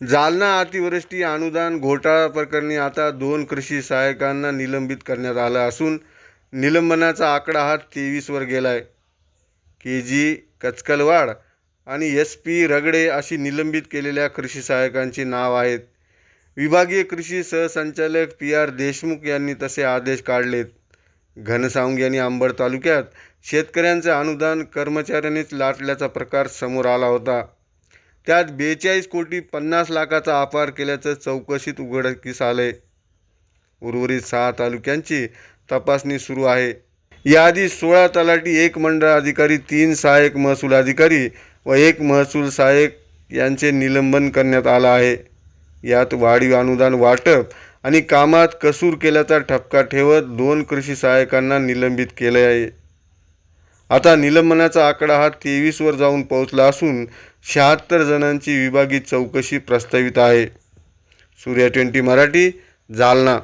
जालना अतिवृष्टी अनुदान घोटाळा प्रकरणी आता दोन कृषी सहाय्यकांना निलंबित करण्यात आलं असून निलंबनाचा आकडा हा तेवीसवर गेला आहे के जी कचकलवाड आणि एस पी रगडे अशी निलंबित केलेल्या कृषी सहाय्यकांची नाव आहेत. विभागीय कृषी सहसंचालक पी आर देशमुख यांनी तसे आदेश काढलेत. घनसावंग यांनी अंबड तालुक्यात शेतकऱ्यांचे अनुदान कर्मचाऱ्यांनीच लाटल्याचा प्रकार समोर आला होता. त्यात बेचाळीस कोटी पन्नास लाखाचा अपार केल्याचं चौकशीत उघडकीस आलंय. उर्वरित सहा तालुक्यांची तपासणी सुरू आहे. याआधी सोळा तलाठी एक मंडळ अधिकारी तीन सहाय्यक महसूल अधिकारी व एक महसूल सहाय्यक यांचे निलंबन करण्यात आलं आहे. यात वाढीव अनुदान वाटप आणि कामात कसूर केल्याचा ठपका ठेवत दोन कृषी सहाय्यकांना निलंबित केले आहे आता निलंबनाचा आकडा हा तेवीसवर जाऊन पोहोचला असून शहात्तर जणांची विभागीय चौकशी प्रस्तावित आहे. सूर्या ट्वेंटी मराठी जालना.